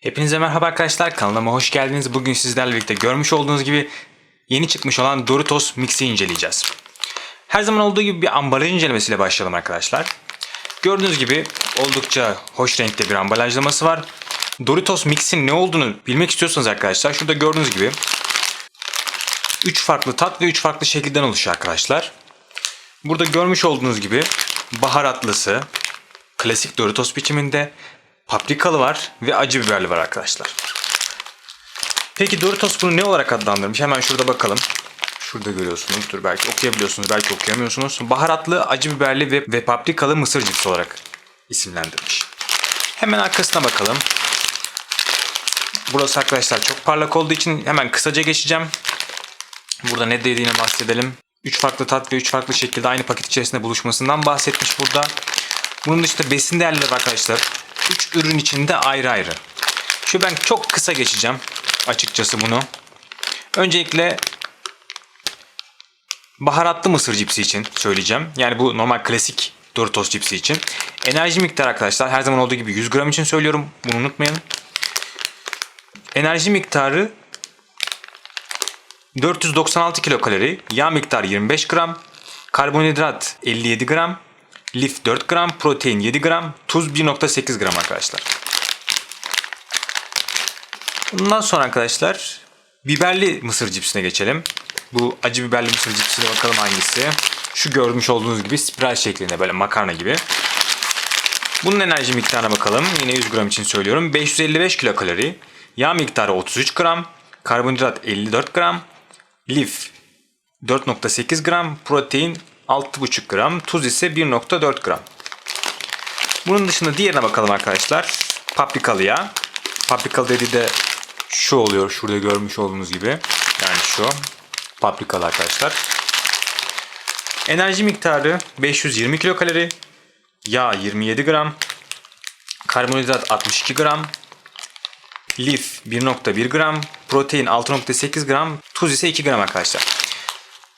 Hepinize merhaba arkadaşlar kanalıma hoş geldiniz. Bugün sizlerle birlikte görmüş olduğunuz gibi yeni çıkmış olan Doritos Mix'i inceleyeceğiz. Her zaman olduğu gibi bir ambalaj incelemesiyle başlayalım arkadaşlar. Gördüğünüz gibi oldukça hoş renkte bir ambalajlaması var. Doritos Mix'in ne olduğunu bilmek istiyorsanız arkadaşlar şurada gördüğünüz gibi 3 farklı tat ve 3 farklı şekilden oluşuyor arkadaşlar. Burada görmüş olduğunuz gibi baharatlısı, klasik Doritos biçiminde paprikalı var ve acı biberli var arkadaşlar. Peki Doritos bunu ne olarak adlandırmış? Hemen şurada bakalım. Şurada görüyorsunuz. Dur belki okuyabiliyorsunuz, belki okuyamıyorsunuz. Baharatlı, acı biberli ve, ve paprikalı mısır cipsi olarak isimlendirmiş. Hemen arkasına bakalım. Burası arkadaşlar çok parlak olduğu için hemen kısaca geçeceğim. Burada ne dediğine bahsedelim. 3 farklı tat ve 3 farklı şekilde aynı paket içerisinde buluşmasından bahsetmiş burada. Bunun dışında besin değerleri arkadaşlar. 3 ürün içinde ayrı ayrı. Şu ben çok kısa geçeceğim açıkçası bunu. Öncelikle baharatlı mısır cipsi için söyleyeceğim. Yani bu normal klasik Doritos cipsi için. Enerji miktarı arkadaşlar her zaman olduğu gibi 100 gram için söylüyorum. Bunu unutmayın. Enerji miktarı 496 kilokalori, yağ miktarı 25 gram, karbonhidrat 57 gram, lif 4 gram, protein 7 gram, tuz 1.8 gram arkadaşlar. Bundan sonra arkadaşlar biberli mısır cipsine geçelim. Bu acı biberli mısır cipsine bakalım hangisi. Şu görmüş olduğunuz gibi spiral şeklinde böyle makarna gibi. Bunun enerji miktarına bakalım. Yine 100 gram için söylüyorum. 555 kilokalori. Yağ miktarı 33 gram. Karbonhidrat 54 gram. Lif 4.8 gram. Protein 6.5 gram. Tuz ise 1.4 gram. Bunun dışında diğerine bakalım arkadaşlar. Paprikalı yağ. Paprikalı dediği de şu oluyor. Şurada görmüş olduğunuz gibi. Yani şu. Paprikalı arkadaşlar. Enerji miktarı 520 kilokalori. Yağ 27 gram. Karbonhidrat 62 gram. Lif 1.1 gram. Protein 6.8 gram. Tuz ise 2 gram arkadaşlar.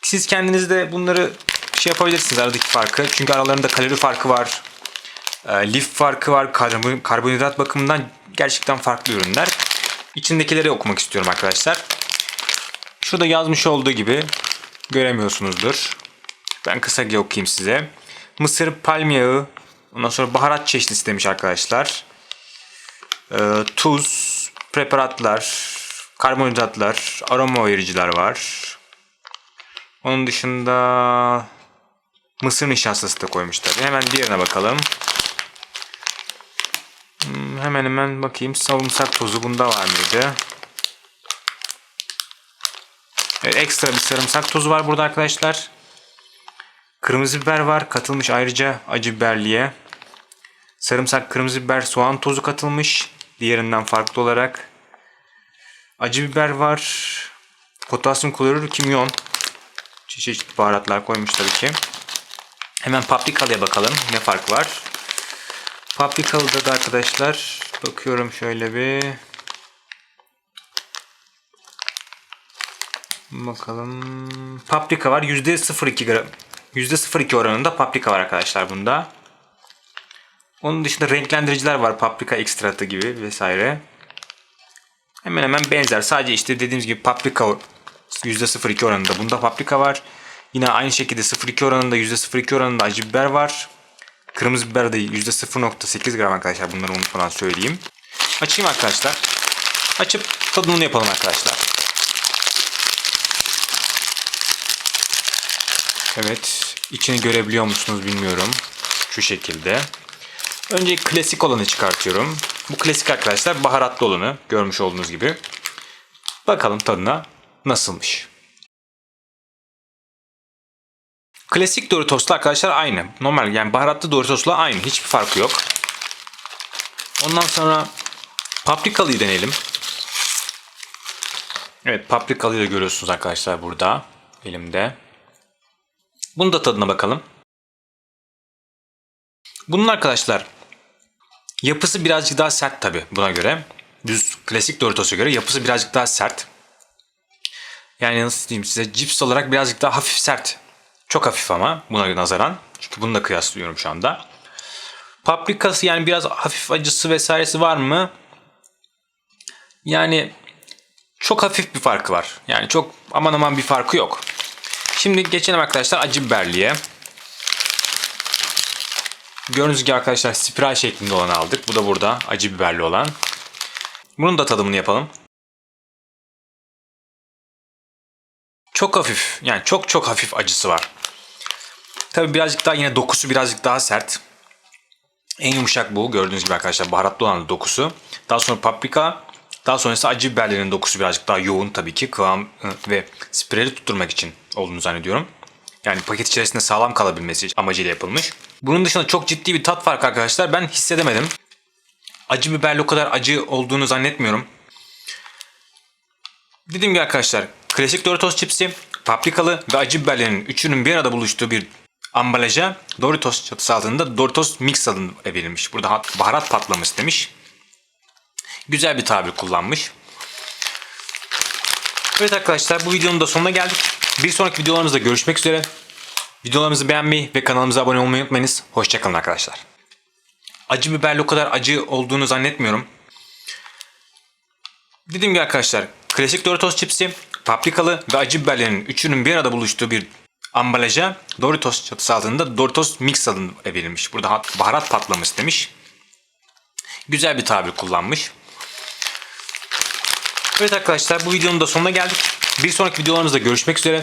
Siz kendiniz de bunları şey yapabilirsiniz aradaki farkı. Çünkü aralarında kalori farkı var. E, lif farkı var. Karbon, karbonhidrat bakımından gerçekten farklı ürünler. İçindekileri okumak istiyorum arkadaşlar. Şurada yazmış olduğu gibi göremiyorsunuzdur. Ben kısaca okuyayım size. Mısır, palm yağı, ondan sonra baharat çeşidi istemiş arkadaşlar. Ee, tuz, preparatlar, karbonhidratlar, aroma vericiler var. Onun dışında mısır nişastası da koymuşlar. Hemen diğerine bakalım. Hmm, hemen hemen bakayım. Sarımsak tozu bunda var mıydı? Evet, ekstra bir sarımsak tozu var burada arkadaşlar. Kırmızı biber var. Katılmış ayrıca acı biberliğe. Sarımsak, kırmızı biber, soğan tozu katılmış. Diğerinden farklı olarak. Acı biber var. Potasyum klorür, kimyon. Çeşitli baharatlar koymuş tabii ki. Hemen paprikalıya bakalım. Ne fark var? Paprikalıda da arkadaşlar bakıyorum şöyle bir. Bakalım. Paprika var. %02 gram. %02 oranında paprika var arkadaşlar bunda. Onun dışında renklendiriciler var. Paprika ekstratı gibi vesaire. Hemen hemen benzer. Sadece işte dediğimiz gibi paprika %02 oranında. Bunda paprika var. Yine aynı şekilde 0.2 oranında %02 oranında acı biber var. Kırmızı biber de %0.8 gram arkadaşlar. Bunları unutmadan söyleyeyim. Açayım arkadaşlar. Açıp tadımını yapalım arkadaşlar. Evet. içini görebiliyor musunuz bilmiyorum. Şu şekilde. Önce klasik olanı çıkartıyorum. Bu klasik arkadaşlar baharatlı olanı görmüş olduğunuz gibi. Bakalım tadına nasılmış. Klasik Doritos'la arkadaşlar aynı. Normal yani baharatlı Doritos'la aynı. Hiçbir farkı yok. Ondan sonra paprikalıyı deneyelim. Evet paprikalıyı da görüyorsunuz arkadaşlar burada. Elimde. Bunun da tadına bakalım. Bunun arkadaşlar yapısı birazcık daha sert tabi buna göre. Düz klasik Doritos'a göre yapısı birazcık daha sert. Yani nasıl diyeyim size cips olarak birazcık daha hafif sert. Çok hafif ama buna nazaran. Çünkü bunu da kıyaslıyorum şu anda. Paprikası yani biraz hafif acısı vesairesi var mı? Yani çok hafif bir farkı var. Yani çok aman aman bir farkı yok. Şimdi geçelim arkadaşlar acı biberliye. Gördüğünüz gibi arkadaşlar spiral şeklinde olanı aldık. Bu da burada acı biberli olan. Bunun da tadımını yapalım. Çok hafif. Yani çok çok hafif acısı var. Tabi birazcık daha yine dokusu birazcık daha sert. En yumuşak bu. Gördüğünüz gibi arkadaşlar baharatlı olan dokusu. Daha sonra paprika. Daha sonrası acı biberlerin dokusu birazcık daha yoğun tabii ki. Kıvam ı, ve spirali tutturmak için olduğunu zannediyorum. Yani paket içerisinde sağlam kalabilmesi amacıyla yapılmış. Bunun dışında çok ciddi bir tat farkı arkadaşlar. Ben hissedemedim. Acı biberli o kadar acı olduğunu zannetmiyorum. Dediğim gibi arkadaşlar klasik Doritos çipsi, paprikalı ve acı biberlerin üçünün bir arada buluştuğu bir ambalaja Doritos çatısı altında Doritos Mix adını verilmiş. Burada baharat patlaması demiş. Güzel bir tabir kullanmış. Evet arkadaşlar bu videonun da sonuna geldik. Bir sonraki videolarımızda görüşmek üzere. Videolarımızı beğenmeyi ve kanalımıza abone olmayı unutmayınız. Hoşçakalın arkadaşlar. Acı biberli o kadar acı olduğunu zannetmiyorum. Dediğim gibi arkadaşlar klasik Doritos çipsi, paprikalı ve acı biberlerin üçünün bir arada buluştuğu bir ambalaja Doritos çatısı altında Doritos Mix adını verilmiş. Burada baharat patlaması demiş. Güzel bir tabir kullanmış. Evet arkadaşlar bu videonun da sonuna geldik. Bir sonraki videolarımızda görüşmek üzere.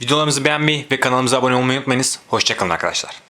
Videolarımızı beğenmeyi ve kanalımıza abone olmayı unutmayınız. Hoşçakalın arkadaşlar.